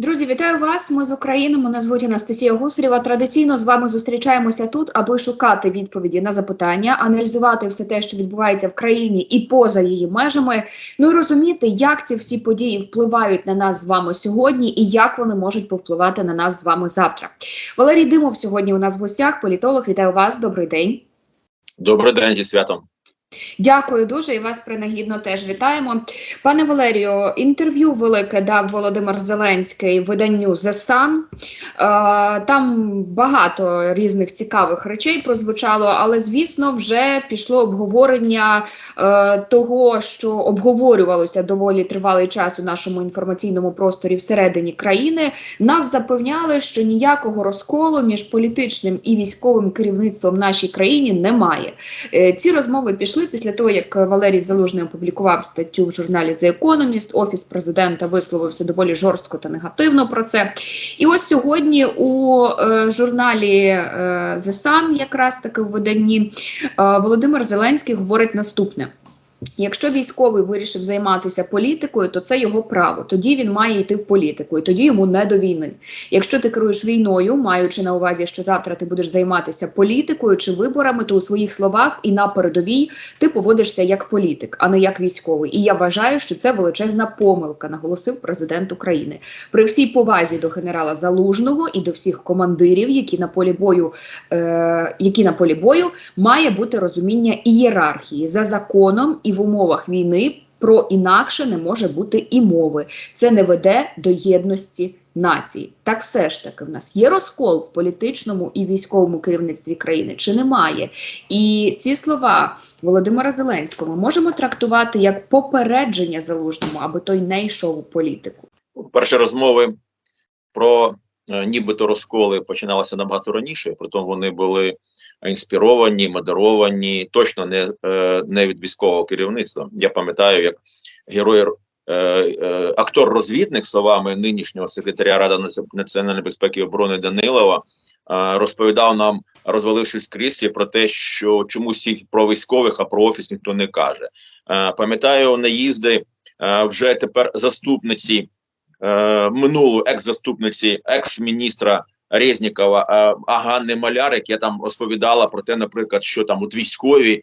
Друзі, вітаю вас. Ми з України. Мене звуть Анастасія Гусарєва. Традиційно з вами зустрічаємося тут, аби шукати відповіді на запитання, аналізувати все те, що відбувається в країні і поза її межами. Ну і розуміти, як ці всі події впливають на нас з вами сьогодні, і як вони можуть повпливати на нас з вами завтра. Валерій Димов сьогодні у нас в гостях. Політолог, вітаю вас. Добрий день. Добрий день зі святом. Дякую дуже і вас принагідно теж вітаємо. Пане Валерію, інтерв'ю велике дав Володимир Зеленський виданню The Sun. Е, Там багато різних цікавих речей прозвучало, але звісно, вже пішло обговорення е, того, що обговорювалося доволі тривалий час у нашому інформаційному просторі всередині країни. Нас запевняли, що ніякого розколу між політичним і військовим керівництвом в нашій країні немає. Е, Ці розмови пішли після того, як Валерій Залужний опублікував статтю в журналі The Economist, офіс президента висловився доволі жорстко та негативно про це. І ось сьогодні у е, журналі е, The Sun, якраз таки в виданні, е, Володимир Зеленський говорить наступне. Якщо військовий вирішив займатися політикою, то це його право. Тоді він має йти в політику, і тоді йому не до війни. Якщо ти керуєш війною, маючи на увазі, що завтра ти будеш займатися політикою чи виборами, то у своїх словах і на передовій ти поводишся як політик, а не як військовий. І я вважаю, що це величезна помилка, наголосив президент України. При всій повазі до генерала Залужного і до всіх командирів, які на полі бою, е, які на полі бою має бути розуміння ієрархії за законом і в умовах війни. Про інакше не може бути і мови. Це не веде до єдності нації. Так все ж таки в нас є розкол в політичному і військовому керівництві країни, чи немає? І ці слова Володимира Зеленського ми можемо трактувати як попередження залужному, аби той не йшов у політику. Перші розмови про е, нібито розколи починалися набагато раніше, притом вони були інспіровані, модеровані, точно не, е, не від військового керівництва. Я пам'ятаю, як герой. е, е, Актор-розвідник словами нинішнього секретаря Ради національної безпеки і оборони Данилова розповідав нам, розвалившись кріслі, про те, що чомусь всіх про військових, а про офіс ніхто не каже. Пам'ятаю наїзди вже тепер заступниці минулу екс-заступниці, екс-міністра Резнікова Аганни Маляр, яка там розповідала про те, наприклад, що там от військові, е,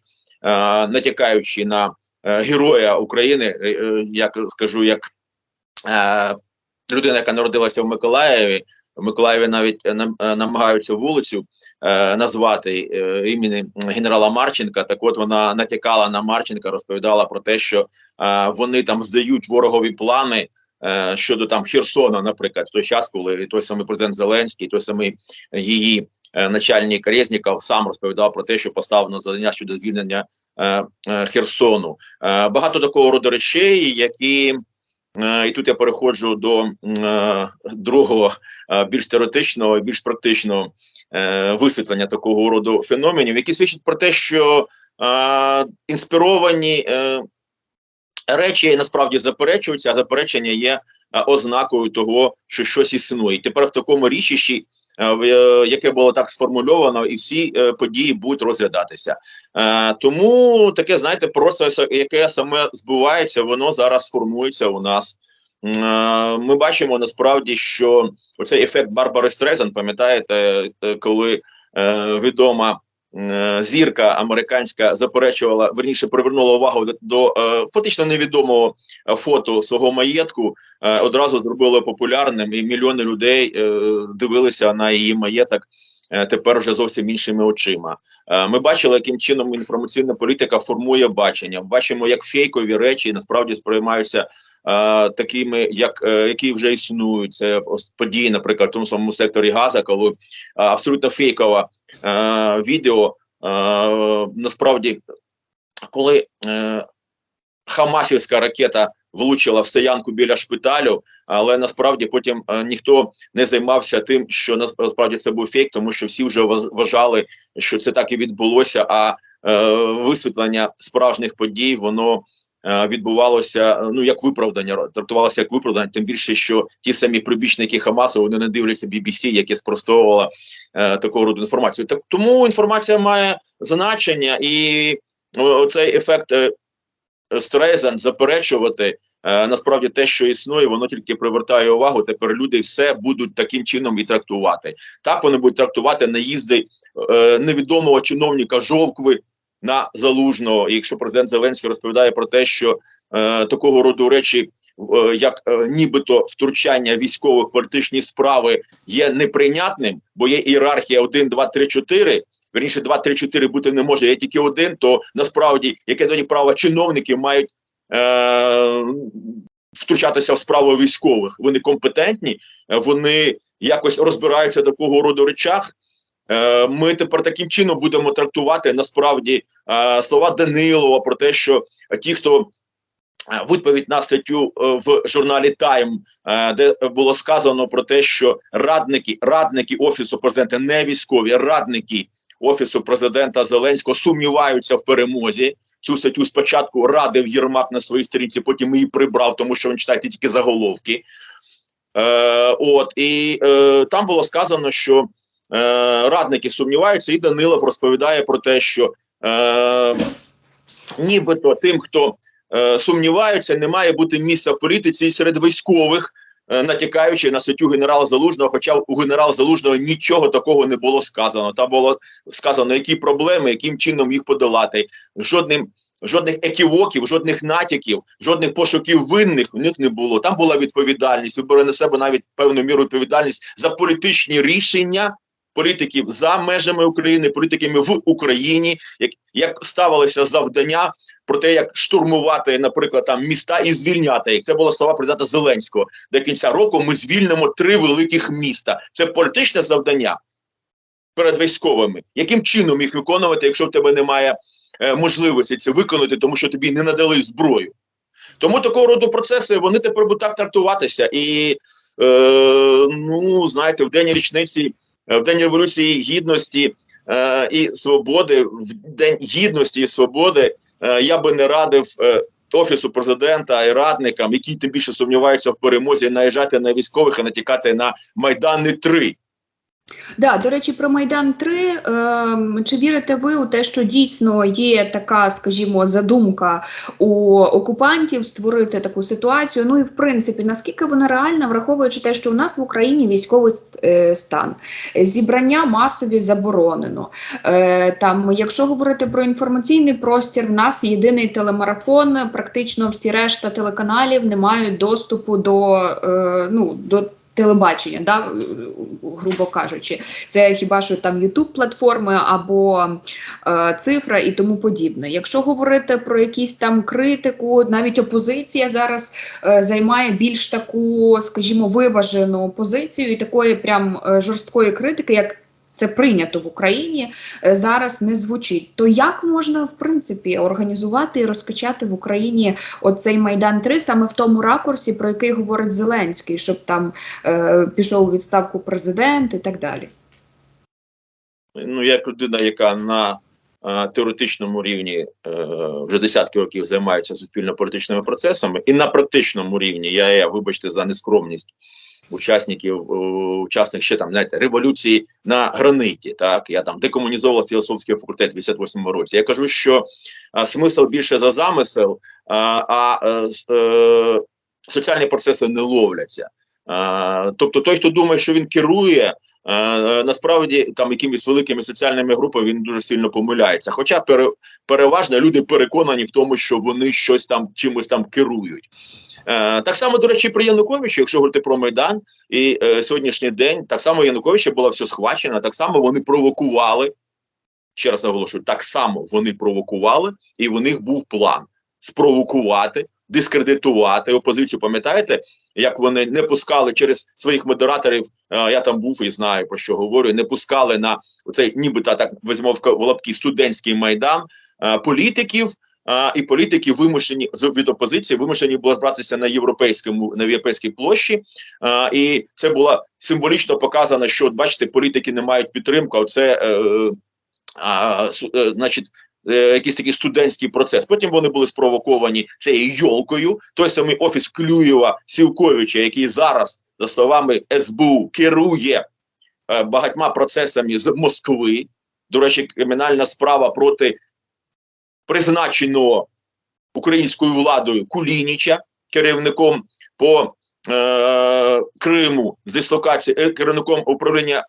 натякаючи на е, героя України, е, як скажу, як людина, яка народилася в Миколаєві. В Миколаєві навіть нам- намагаються вулицю назвати імені генерала Марченка. Так от вона натякала на Марченка, розповідала про те, що вони там здають ворогові плани щодо там Херсона, наприклад, в той час, коли той самий президент Зеленський, той самий її е, начальник Резніков сам розповідав про те, що поставлено завдання щодо звільнення е, е, Херсону. Е, багато такого роду речей, які е, і тут я переходжу до е, другого, е, більш теоретичного, більш практичного е, висвітлення такого роду феноменів, які свідчать про те, що е, інспіровані е, речі насправді заперечуються, а заперечення є е, ознакою того, що щось існує. І тепер в такому річищі, е, е, яке було так сформульовано, і всі події будуть розглядатися. Тому таке, знаєте, просто яке саме збувається, воно зараз формується у нас. Ми бачимо насправді, що оцей ефект Барбари Стрезен, пам'ятаєте, коли відома зірка американська заперечувала, верніше привернула увагу до, до е, фактично невідомого е, фото свого маєтку, е, одразу зробила популярним, і мільйони людей е, дивилися на її маєток. е, Тепер вже зовсім іншими очима. Е, Ми бачили, яким чином інформаційна політика формує бачення. Бачимо, як фейкові речі насправді сприймаються е, такими, як е, які вже існують. Це події, наприклад, в тому самому секторі Газа, коли е, абсолютно фейкове е, відео е, насправді, коли е, Хамасівська ракета влучила в стоянку біля шпиталю, але насправді потім е, ніхто не займався тим, що насправді це був фейк, тому що всі вже вважали, що це так і відбулося. А е, висвітлення справжніх подій воно відбувалося е, ну як виправдання, трактувалося як виправдання. Тим більше, що ті самі прибічники Хамасу вони не дивляться BBC, яке спростовувало е, такого роду інформацію. Так тому інформація має значення, і цей ефект е, Стрейзен заперечувати е, насправді те, що існує, воно тільки привертає увагу. Тепер люди все будуть таким чином і трактувати. Так вони будуть трактувати наїзди е, невідомого чиновника жовкви на залужного. І якщо президент Зеленський розповідає про те, що е, такого роду речі. е, Як е, нібито втручання військових політичні справи є неприйнятним, бо є ієрархія 1, 2, 3, 4, Верніше 2, 3, 4 бути не може, є тільки один, то насправді яке тоді право чиновники мають е, втручатися в справу військових. Вони компетентні, е, вони якось розбираються такого роду речах. Е, ми тепер таким чином будемо трактувати насправді е, слова Данилова про те, що ті, хто е, відповідь на статтю в журналі Тайм, де було сказано про те, що радники, радники офісу президента, не військові, радники офісу президента Зеленського сумніваються в перемозі. Цю статтю спочатку радив Єрмак на своїй сторінці, потім її прибрав, тому що він читає тільки заголовки. Е, от і е, там було сказано, що радники сумніваються, і Данилов розповідає про те, що е, нібито тим, хто е, сумніваються, не має бути місця в політиці серед військових, е, натякаючи на статтю генерала Залужного. Хоча у генерала Залужного нічого такого не було сказано. Там було сказано, які проблеми, яким чином їх подолати. Жодним жодних еківоків, жодних натяків, жодних пошуків винних в них не було. Там була відповідальність. Вибори на себе навіть певну міру відповідальність за політичні рішення. Політиків за межами України, політиками в Україні, як як ставилися завдання про те, як штурмувати, наприклад, там міста і звільняти їх. Це була слова президента Зеленського. До кінця року ми звільнимо три великих міста. Це політичне завдання перед військовими. Яким чином їх виконувати, якщо в тебе немає е, можливості це виконати, тому що тобі не надали зброю? Тому такого роду процеси вони тепер будуть так трактуватися, і е, ну знаєте, в день річниці. В день революції гідності е, і свободи, в день гідності і свободи е, я би не радив е, офісу президента і радникам, які тим більше сумніваються в перемозі, наїжджати на військових і натікати на майдани 3 Да, до речі, про Майдан 3 Е, чи вірите ви у те, що дійсно є така, скажімо, задумка у окупантів створити таку ситуацію? Ну і в принципі, наскільки вона реальна, враховуючи те, що у нас в Україні військовий е, стан, зібрання масові заборонено. Е, там, якщо говорити про інформаційний простір, в нас єдиний телемарафон, практично всі решта телеканалів не мають доступу до е, ну до телебачення, да, грубо кажучи, це хіба що там youtube платформи або е, цифра і тому подібне. Якщо говорити про якісь там критику, навіть опозиція зараз е, займає більш таку, скажімо, виважену позицію і такої прям е, жорсткої критики, як це прийнято в Україні, е, зараз не звучить. То як можна в принципі організувати і розкачати в Україні оцей майдан 3 саме в тому ракурсі, про який говорить Зеленський, щоб там е, пішов у відставку президент і так далі? Ну, як людина, яка на е, теоретичному рівні е, вже десятки років займається суспільно-політичними процесами, і на практичному рівні я, я вибачте за нескромність учасників, учасник ще там знаєте, революції на граниті. Так я там декомунізовував філософський факультет в 88 році. Я кажу, що а, смисл більше за замисел, а, а е, соціальні процеси не ловляться. А, тобто, той, хто думає, що він керує. Uh, насправді там якимись великими соціальними групами він дуже сильно помиляється. Хоча пере, переважно люди переконані в тому, що вони щось там чимось там керують. Uh, так само, до речі, при Януковичі, якщо говорити про Майдан і сьогоднішній день, так само Януковича було все схвачено, так само вони провокували. Ще раз наголошую, так само вони провокували, і в них був план спровокувати, дискредитувати опозицію. Пам'ятаєте, як вони не пускали через своїх модераторів? Я там був і знаю про що говорю. Не пускали на цей, нібито так візьмо в лапки студентський майдан політиків. А, і політики вимушені від опозиції вимушені були збиратися на європейському на європейській площі, і це було символічно показано, що бачите, політики не мають підтримку. Це е, су, е, значить. Якийсь такий студентський процес. Потім вони були спровоковані цією йолкою. Той самий офіс Клюєва Сівковича, який зараз, за словами СБУ, керує е, багатьма процесами з Москви. До речі, кримінальна справа проти призначеного українською владою Кулініча, керівником по е, Криму з дислокацією, е, керівником управління е,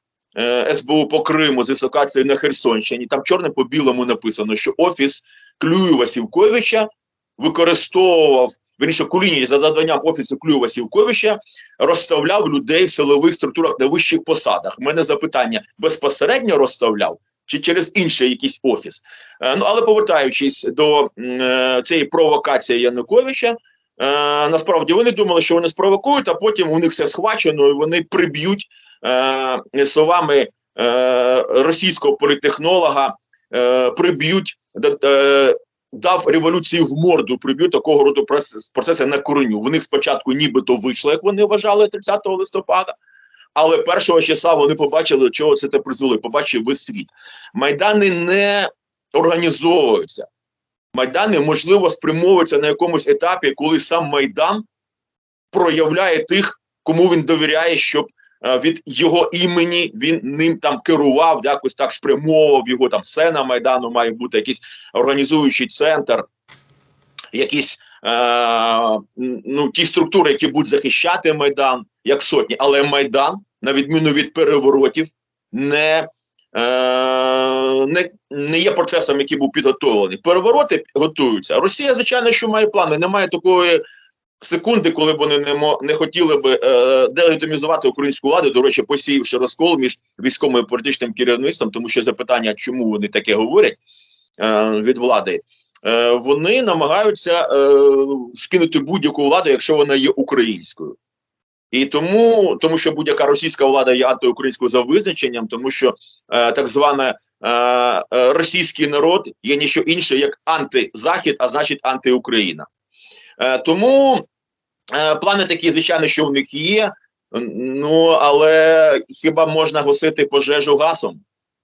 СБУ по Криму з дислокацією на Херсонщині. Там чорним по білому написано, що офіс Клюєва Сівковича використовував верніше Кулініч за наданням офісу Клюєва Сівковича розставляв людей в силових структурах на вищих посадах. У мене запитання безпосередньо розставляв чи через інший якийсь офіс. Е, ну але повертаючись до е, цієї провокації Януковича, е, насправді вони думали, що вони спровокують, а потім у них все схвачено, і вони приб'ють е, словами е, російського політехнолога, е, приб'ють. е, Дав революцію в морду, приб'ють такого роду прос- процеси на кореню. В них спочатку нібито вийшло, як вони вважали 30 листопада, але першого часа вони побачили, чого це те призвело, побачив весь світ. Майдани не організовуються. Майдани, можливо, спрямовуються на якомусь етапі, коли сам Майдан проявляє тих, кому він довіряє, щоб е, від його імені він ним там керував, якось так спрямовував його там сцена Майдану, має бути якийсь організуючий центр, якісь е, ну, ті структури, які будуть захищати Майдан, як сотні, але Майдан, на відміну від переворотів, не, не, не є процесом, який був підготовлений. Перевороти готуються. Росія, звичайно, що має плани. Немає такої секунди, коли вони не, не хотіли би е, делегітимізувати українську владу, до речі, посіявши розкол між військовим і політичним керівництвом, тому що запитання, чому вони таке говорять е, від влади. Е, вони намагаються е, скинути будь-яку владу, якщо вона є українською. І тому, тому що будь-яка російська влада є антиукраїнською за визначенням, тому що е, так зване е, е, російський народ є ніщо інше, як антизахід, а значить антиукраїна. Е, тому е, плани такі, звичайно, що в них є. Ну але хіба можна гасити пожежу газом?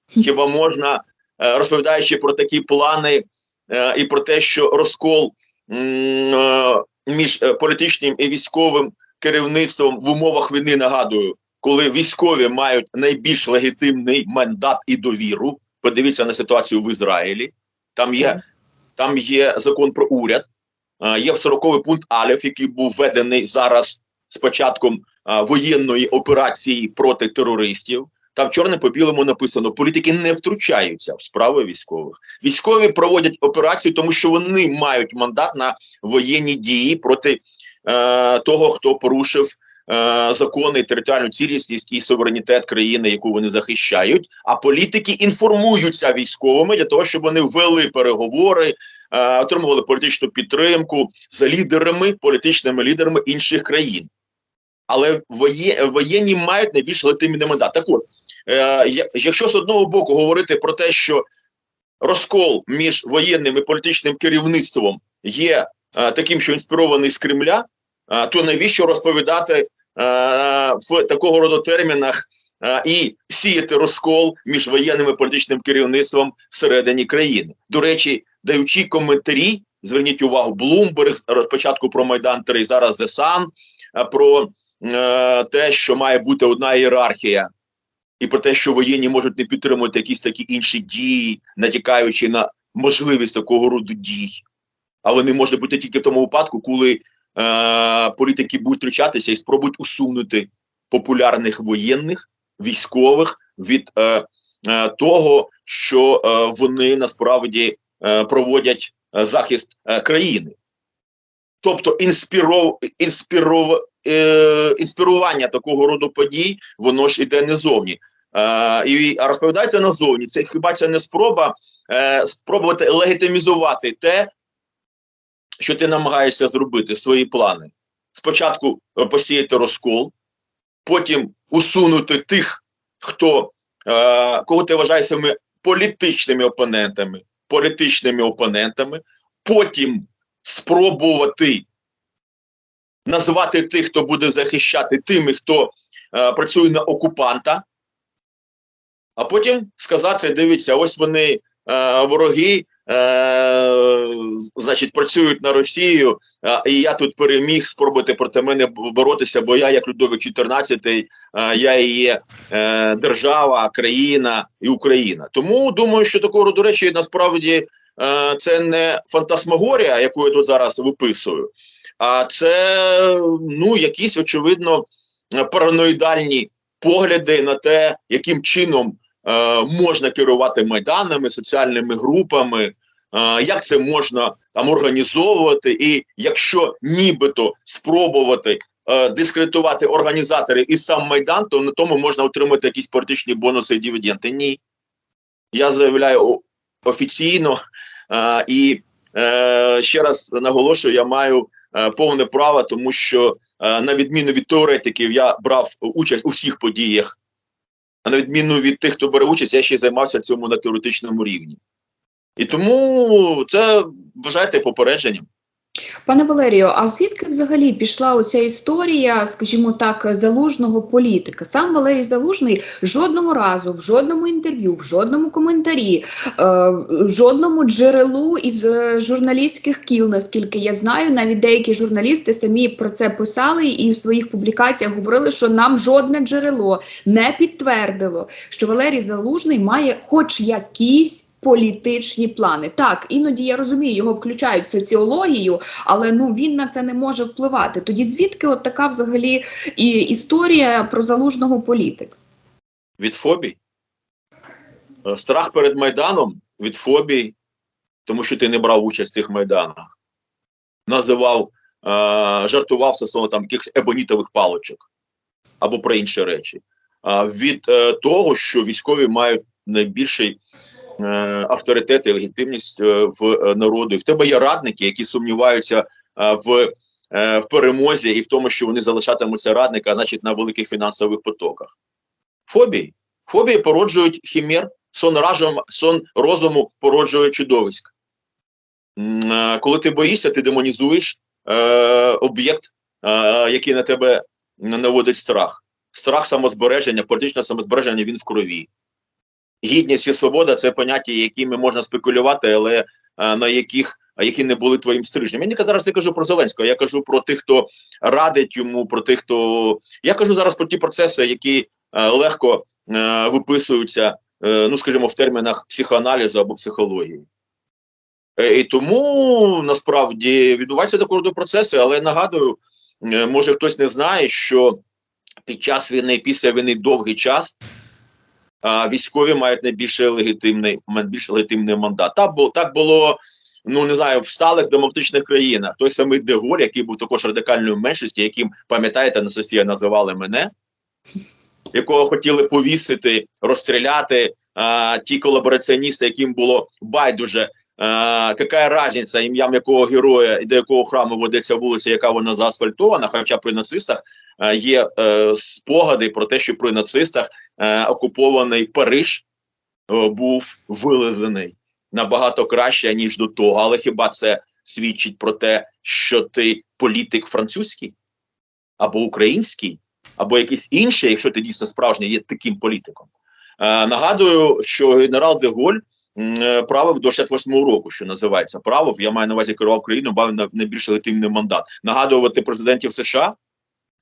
Хіба можна, е, розповідаючи про такі плани е, і про те, що розкол е, між е, політичним і військовим керівництвом в умовах війни нагадую, коли військові мають найбільш легітимний мандат і довіру. Подивіться на ситуацію в Ізраїлі. Там є, там є закон про уряд, є 40-й пункт Алеф, який був введений зараз з початком воєнної операції проти терористів. Там чорним по білому написано: політики не втручаються в справи військових. Військові проводять операцію, тому що вони мають мандат на воєнні дії проти е, того, хто порушив е, закони, територіальну цілісність і суверенітет країни, яку вони захищають. А політики інформуються військовими для того, щоб вони вели переговори, е, отримували політичну підтримку за лідерами, політичними лідерами інших країн. Але воє, воєнні мають найбільш легітимний мандат. Так от, якщо з одного боку говорити про те, що розкол між воєнним і політичним керівництвом є таким, що інспірований з Кремля, е, то навіщо розповідати е, в такого роду термінах е, і сіяти розкол між воєнним і політичним керівництвом всередині країни? До речі, даючи коментарі, зверніть увагу, Блумберг спочатку про Майдан 3, зараз е, про е, те, що має бути одна ієрархія. І про те, що воєнні можуть не підтримувати якісь такі інші дії, натякаючи на можливість такого роду дій. А вони можуть бути тільки в тому випадку, коли е, політики будуть втручатися і спробують усунути популярних воєнних, військових від е, е, того, що е, вони насправді е, проводять е, захист е, країни. Тобто інспіров, інспіров, е, інспірування такого роду подій, воно ж іде не зовні. Е, і розповідається назовні. Це хіба це не спроба е, спробувати легітимізувати те, що ти намагаєшся зробити, свої плани. Спочатку е, посіяти розкол, потім усунути тих, хто е, кого ти вважаєш своїми політичними опонентами, політичними опонентами, потім спробувати назвати тих, хто буде захищати тими, хто е, працює на окупанта, а потім сказати: дивіться, ось вони е, вороги, е, значить, працюють на Росію, е, і я тут переміг спробувати проти мене боротися, бо я, як Людовик 14, е, я і є е, держава, країна і Україна. Тому думаю, що такого роду речі насправді е, це не фантасмагорія, яку я тут зараз виписую. а це ну якісь очевидно е, параноїдальні погляди на те, яким чином можна керувати майданами, соціальними групами, е, як це можна там організовувати, і якщо нібито спробувати е, дискредитувати організаторів і сам майдан, то на тому можна отримати якісь політичні бонуси і дивіденди. Ні. Я заявляю офіційно е, і е, ще раз наголошую, я маю е, повне право, тому що е, на відміну від теоретиків, я брав участь у всіх подіях. А на відміну від тих, хто бере участь, я ще займався цьому на теоретичному рівні. І тому це вважайте попередженням. Пане Валерію, а звідки взагалі пішла оця історія, скажімо так, залужного політика? Сам Валерій Залужний жодного разу, в жодному інтерв'ю, в жодному коментарі, е, в жодному джерелу із е, журналістських кіл, наскільки я знаю, навіть деякі журналісти самі про це писали і в своїх публікаціях говорили, що нам жодне джерело не підтвердило, що Валерій Залужний має хоч якісь. Політичні плани так іноді я розумію, його включають в соціологію, але ну він на це не може впливати. Тоді звідки от така взагалі і історія про залужного політика? від фобій. Е, Страх перед Майданом від фобій, тому що ти не брав участь в тих майданах. Називав, е, жартував стосовно там якихось ебонітових палочок або про інші речі. А від е, того, що військові мають найбільший е, авторитет і легітимність е, в е, народу. І в тебе є радники, які сумніваються е, в, е, в перемозі і в тому, що вони залишатимуться радника, значить, на великих фінансових потоках. Фобії. Фобії породжують хімер, сон разум, сон розуму породжує чудовиськ. Е, Коли ти боїшся, ти демонізуєш е, об'єкт, е, який на тебе наводить страх. Страх самозбереження, політичне самозбереження він в крові. Гідність і свобода це поняття, якими можна спекулювати, але е, на яких які не були твоїм стрижнем. Я не зараз не кажу про Зеленського, я кажу про тих, хто радить йому, про тих, хто. Я кажу зараз про ті процеси, які е, легко е, виписуються, ну скажімо, в термінах психоаналізу або психології. І тому насправді відбуваються такого роду процеси, але нагадую, може хтось не знає, що під час війни, після війни довгий час військові мають найбільше легітимний, найбільш легітимний мандат. Так було, так було, ну не знаю, в сталих демократичних країнах. Той самий Деголь, який був також радикальною меншості, яким, пам'ятаєте, на сесії називали мене, якого хотіли повісити, розстріляти а, ті колабораціоністи, яким було байдуже. Яка різниця, ім'ям якого героя і до якого храму ведеться вулиця, яка вона заасфальтована, хоча при нацистах є е, спогади про те, що при нацистах е, окупований Париж е, був вилизаний набагато краще, ніж до того. Але хіба це свідчить про те, що ти політик французький або український, або якийсь інший, якщо ти дійсно справжній, є таким політиком? Е, нагадую, що генерал Деголь е, правив до 68-го року, що називається правив. Я маю на увазі керував країну, мав на найбільш легітимний мандат. Нагадувати президентів США,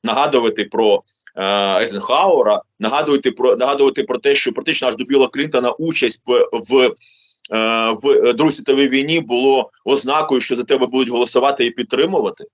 нагадувати про е, Ейзенхауера, нагадувати про нагадувати про те, що практично аж до Біла Клінтона участь в, в, е, в Другій світовій війні було ознакою, що за тебе будуть голосувати і підтримувати.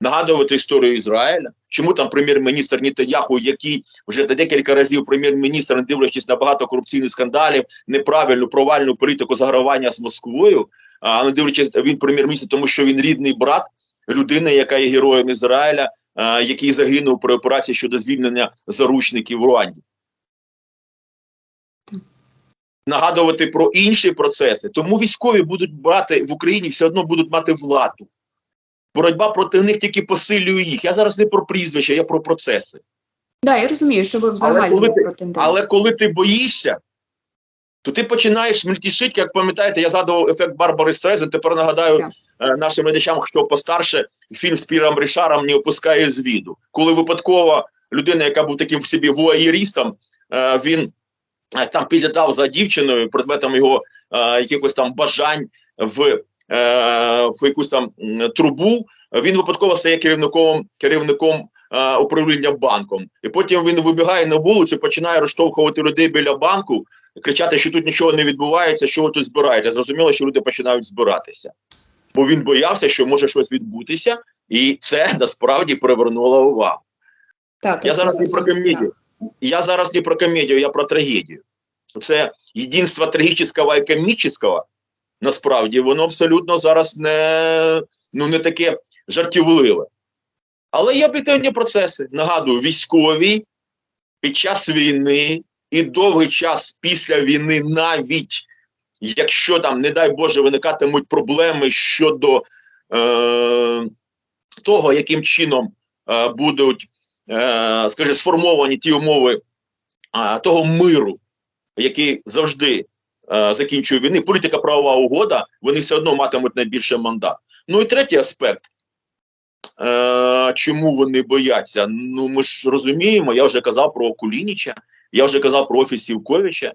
Нагадувати історію Ізраїля, чому там прем'єр-міністр Нітаньяху, який вже декілька разів прем'єр-міністр, не дивлячись на багато корупційних скандалів, неправильну провальну політику загравання з Москвою, а не дивлячись, він прем'єр-міністр, тому що він рідний брат людини, яка є героєм Ізраїля, який загинув при операції щодо звільнення заручників в Руанді. Нагадувати про інші процеси. Тому військові будуть брати в Україні, все одно будуть мати владу. Боротьба проти них тільки посилює їх. Я зараз не про прізвища, я про процеси. Да, я розумію, що ви взагалі про. Але коли ти боїшся, то ти починаєш мельтішити, як пам'ятаєте, я згадував ефект Барбари Стрезен. Тепер нагадаю Так. е, нашим глядачам, хто постарше, фільм з Піром Рішаром не опускає з віду. Коли випадково людина, яка був таким в собі вуаєрістом, е, він е, там підглядав за дівчиною, предметом його якихось там бажань в, в якусь там трубу. Він випадково стає керівником керівником е, управління банком. І потім він вибігає на вулицю, починає розштовхувати людей біля банку, кричати, що тут нічого не відбувається, що ви тут збираєте. Зрозуміло, що люди починають збиратися. Бо він боявся, що може щось відбутися, І це насправді привернуло увагу. Так, Я зараз не про комедію. Я зараз не про комедію, я про трагедію. Це єдинство трагічного і комічного, насправді, воно абсолютно зараз не, ну, не таке жартівливе. Але є об'єктивні процеси. Нагадую, військові під час війни і довгий час після війни, навіть якщо там, не дай Боже, виникатимуть проблеми щодо е, того, яким чином е, будуть, е, скажімо, сформовані ті умови е, того миру, який завжди е, закінчує війни, політика правова угода, вони все одно матимуть найбільший мандат. Ну і третій аспект. Е, чому вони бояться? Ну ми ж розуміємо, я вже казав про Кулініча, я вже казав про офіс Сівковича.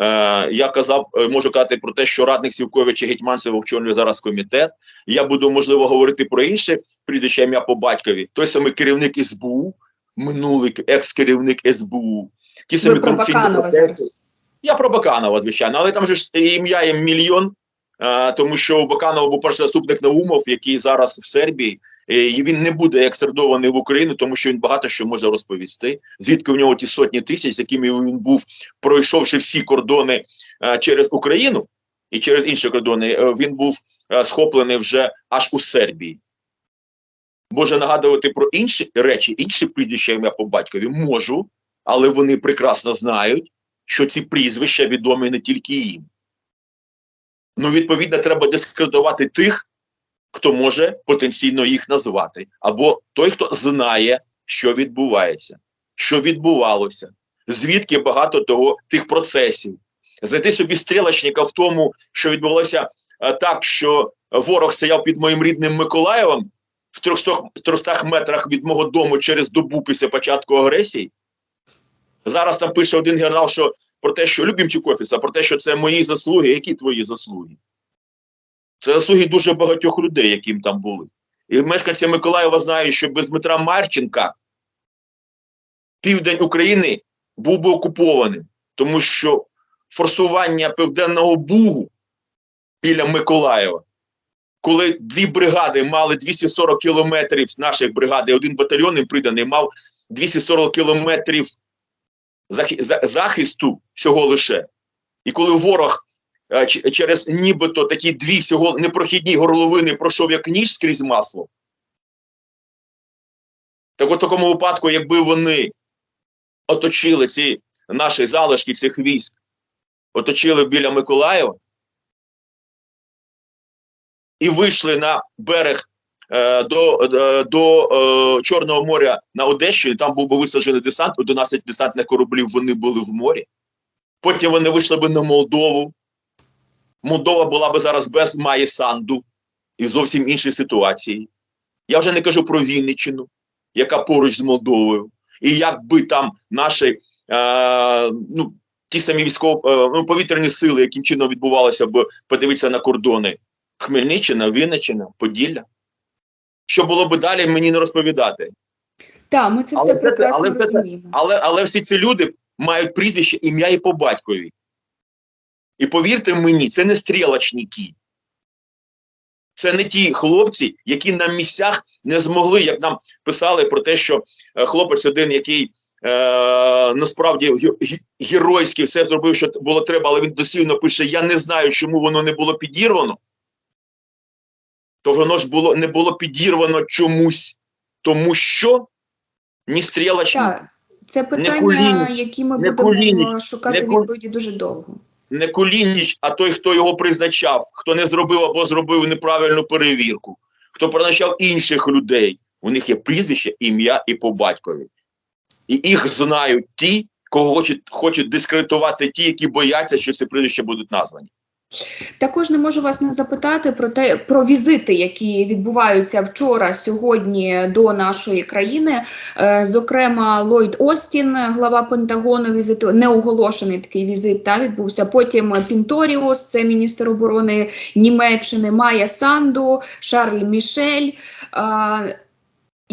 Е, я казав, е, можу казати про те, що радник Сівковича Гетьманцева очолює зараз комітет. Я буду можливо говорити про інше прізвище ім'я по батькові. Той самий керівник СБУ, минулий екс-керівник СБУ. Ті самі про корупційні зараз. Я про Баканова, звичайно, але там же ж ім'я є мільйон, е, тому що у Баканова був перший заступник Наумов, який зараз в Сербії, і він не буде екстрадований в Україну, тому що він багато що може розповісти. Звідки в нього ті сотні тисяч, з якими він був, пройшовши всі кордони е, через Україну і через інші кордони, е, він був е, схоплений вже аж у Сербії. Може нагадувати про інші речі, інші прізвища ім'я по батькові можу, але вони прекрасно знають що ці прізвища відомі не тільки їм. Ну, відповідно, треба дискредитувати тих, хто може потенційно їх назвати, або той, хто знає, що відбувається, що відбувалося, звідки багато того тих процесів. Знайти собі стрілочника в тому, що відбувалося е, так, що ворог стояв під моїм рідним Миколаєвом в 300, 300 метрах від мого дому через добу після початку агресії. Зараз там пише один генерал, що про те, що Любімчик офіса, про те, що це мої заслуги. Які твої заслуги? Це заслуги дуже багатьох людей, яким там були. І мешканці Миколаєва знають, що без Дмитра Марченка південь України був би окупованим, тому що форсування Південного Бугу біля Миколаєва, коли дві бригади мали 240 кілометрів з наших бригад, і один батальйон їм приданий, мав 240 кілометрів захисту всього лише. І коли ворог через нібито такі дві всього непрохідні горловини пройшов як ніж скрізь масло, так от в такому випадку, якби вони оточили ці наші залишки цих військ, оточили біля Миколаєва і вийшли на берег е, до, е, до е, Чорного моря на Одещину, там був би висаджений десант, 11 десантних кораблів вони були в морі. Потім вони вийшли би на Молдову. Молдова була би зараз без Маї Санду і в зовсім іншій ситуації. Я вже не кажу про Вінниччину, яка поруч з Молдовою. І як би там наші е, ну, ті самі військово е, ну, повітряні сили, яким чином відбувалося б подивитися на кордони Хмельниччина, Вінниччина, Поділля. Що було б далі, мені не розповідати. Так, ми це все це- прекрасно але розуміємо. Але, але всі ці люди мають прізвище, ім'я і по батькові. І повірте мені, це не стрілочники. Це не ті хлопці, які на місцях не змогли, як нам писали про те, що е, хлопець один, який е, насправді ге- ге- все зробив, що було треба, але він дослівно пише: Я не знаю, чому воно не було підірвано. То воно ж було не було підірвано чомусь, тому що ні стрілочник, Так, це питання, Кулініч, які ми не будемо Кулініч, шукати відповіді дуже довго. Не Кулініч, а той, хто його призначав, хто не зробив або зробив неправильну перевірку, хто призначав інших людей. У них є прізвище, ім'я і по батькові. І їх знають ті, кого хочуть, хочуть дискредитувати ті, які бояться, що ці прізвища будуть названі. Також не можу вас не запитати про те про візити, які відбуваються вчора, сьогодні до нашої країни. Е, зокрема, Ллойд Остін, глава Пентагону, візиту неоголошений такий візит. Та відбувся. Потім Пінторіус, це міністр оборони Німеччини, Майя Санду, Шарль Мішель.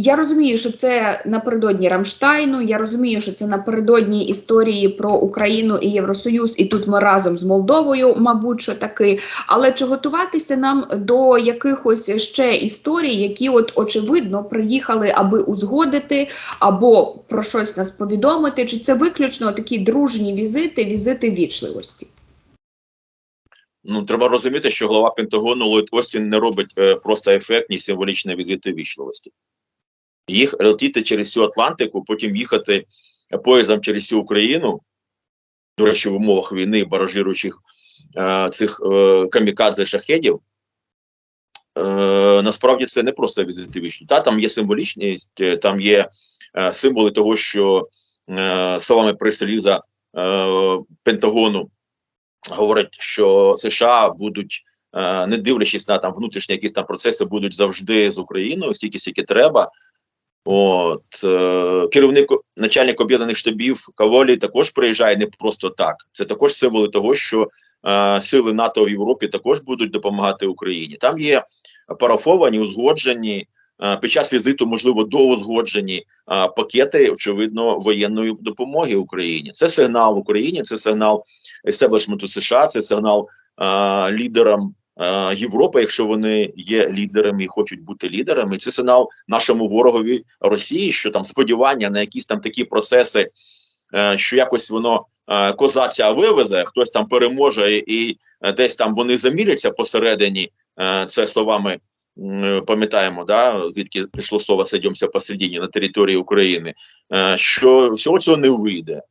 Я розумію, що це напередодні Рамштайну. Я розумію, що це напередодні історії про Україну і Євросоюз, і тут ми разом з Молдовою, мабуть, що таки. Але чи готуватися нам до якихось ще історій, які, от очевидно, приїхали, аби узгодити або про щось нас повідомити? Чи це виключно такі дружні візити, візити вічливості? Ну, треба розуміти, що голова Пентагону Ллойд Остін не робить е, просто ефектні символічні візити вічливості. Їх летіти через всю Атлантику, потім їхати поїздом через всю Україну, до речі, в умовах війни, баражируючих е, цих е, камікадзе шахедів. Е, насправді це не просто візити вічні. Та там є символічність, там є символи того, що словами прес-реліза е, Пентагону говорять, що США будуть, не дивлячись на там внутрішні якісь там процеси, будуть завжди з Україною, стільки скільки треба. От е, керівник начальник об'єднаних штабів Каволі також приїжджає не просто так. Це також символи того, що е, сили НАТО в Європі також будуть допомагати Україні. Там є парафовані, узгоджені е, під час візиту, можливо, доузгоджені е, пакети, очевидно, воєнної допомоги Україні. Це сигнал Україні, це сигнал естеблішменту США, це сигнал е, лідерам е, Європи, якщо вони є лідерами і хочуть бути лідерами. Це сигнал нашому ворогові Росії, що там сподівання на якісь там такі процеси, е, що якось воно е, козаця вивезе, хтось там переможе, і десь там вони заміряться посередині. Це словами. Пам'ятаємо, да звідки пішло слово «сойдемося посередині» на території України, що всього цього не вийде.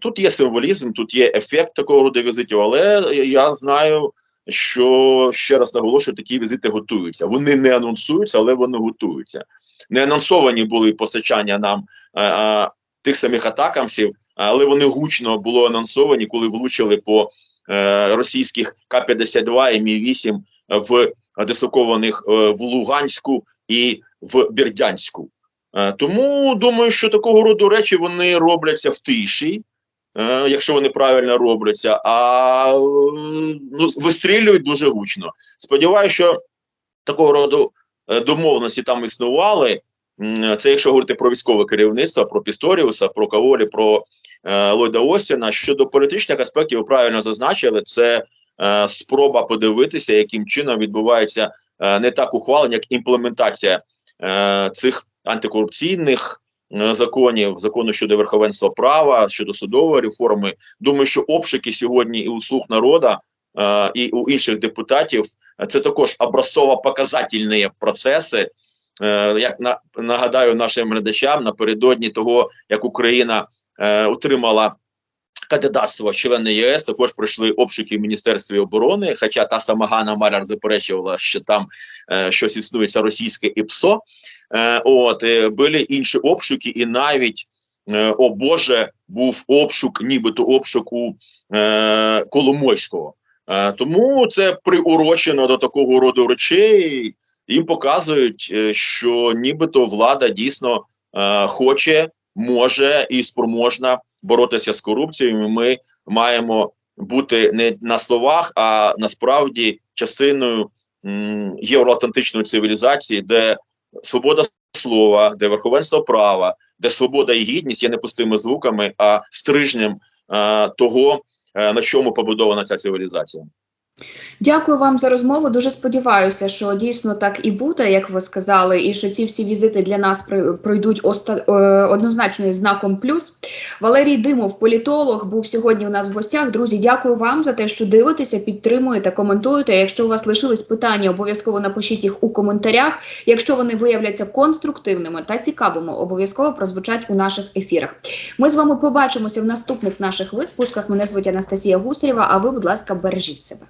Тут є символізм, тут є ефект такого роду візитів, але я знаю, що ще раз наголошую, такі візити готуються. Вони не анонсуються, але вони готуються. Не анонсовані були постачання нам е, е, тих самих атакамсів, але вони гучно були анонсовані, коли влучили по е, російських К-52 і Мі-8 в дислокованих в Луганську і в Бердянську. Тому думаю, що такого роду речі вони робляться в тиші, якщо вони правильно робляться, а е, ну, вистрілюють дуже гучно. Сподіваюся, що такого роду е, домовленості там існували. Це якщо говорити про військове керівництво, про Пісторіуса, про Каволі, про е, Ллойда Остіна. Щодо політичних аспектів, ви правильно зазначили, це е, спроба подивитися, яким чином відбувається е, не так ухвалення, як імплементація е, цих антикорупційних е, законів, закону щодо верховенства права, щодо судової реформи. Думаю, що обшуки сьогодні і у слуг народа, е, і у інших депутатів е, це також образово показательні процеси. Е, як на нагадаю нашим глядачам напередодні того, як Україна е, отримала кандидатство члени ЄС, також пройшли обшуки в Міністерстві оборони. Хоча та сама Ганна Маляр заперечувала, що там е, щось існує це російське ІПСО. Е, от е, були інші обшуки, і навіть е, о Боже, був обшук, нібито обшук у е, Коломойського. Е, тому це приурочено до такого роду речей. Їм показують, е, що нібито влада дійсно е, хоче, може і спроможна боротися з корупцією. Ми маємо бути не на словах, а насправді частиною євроатлантичної цивілізації, де свобода слова, де верховенство права, де свобода і гідність є не пустими звуками, а стрижнем е, того, е, на чому побудована ця цивілізація. Дякую вам за розмову. Дуже сподіваюся, що дійсно так і буде, як ви сказали, і що ці всі візити для нас пройдуть е, однозначно знаком плюс. Валерій Димов, політолог, був сьогодні у нас в гостях. Друзі, дякую вам за те, що дивитеся, підтримуєте, коментуєте. Якщо у вас лишились питання, обов'язково напишіть їх у коментарях. Якщо вони виявляться конструктивними та цікавими, обов'язково прозвучать у наших ефірах. Ми з вами побачимося в наступних наших випусках. Мене звуть Анастасія Гусарєва. А ви, будь ласка, бережіть себе.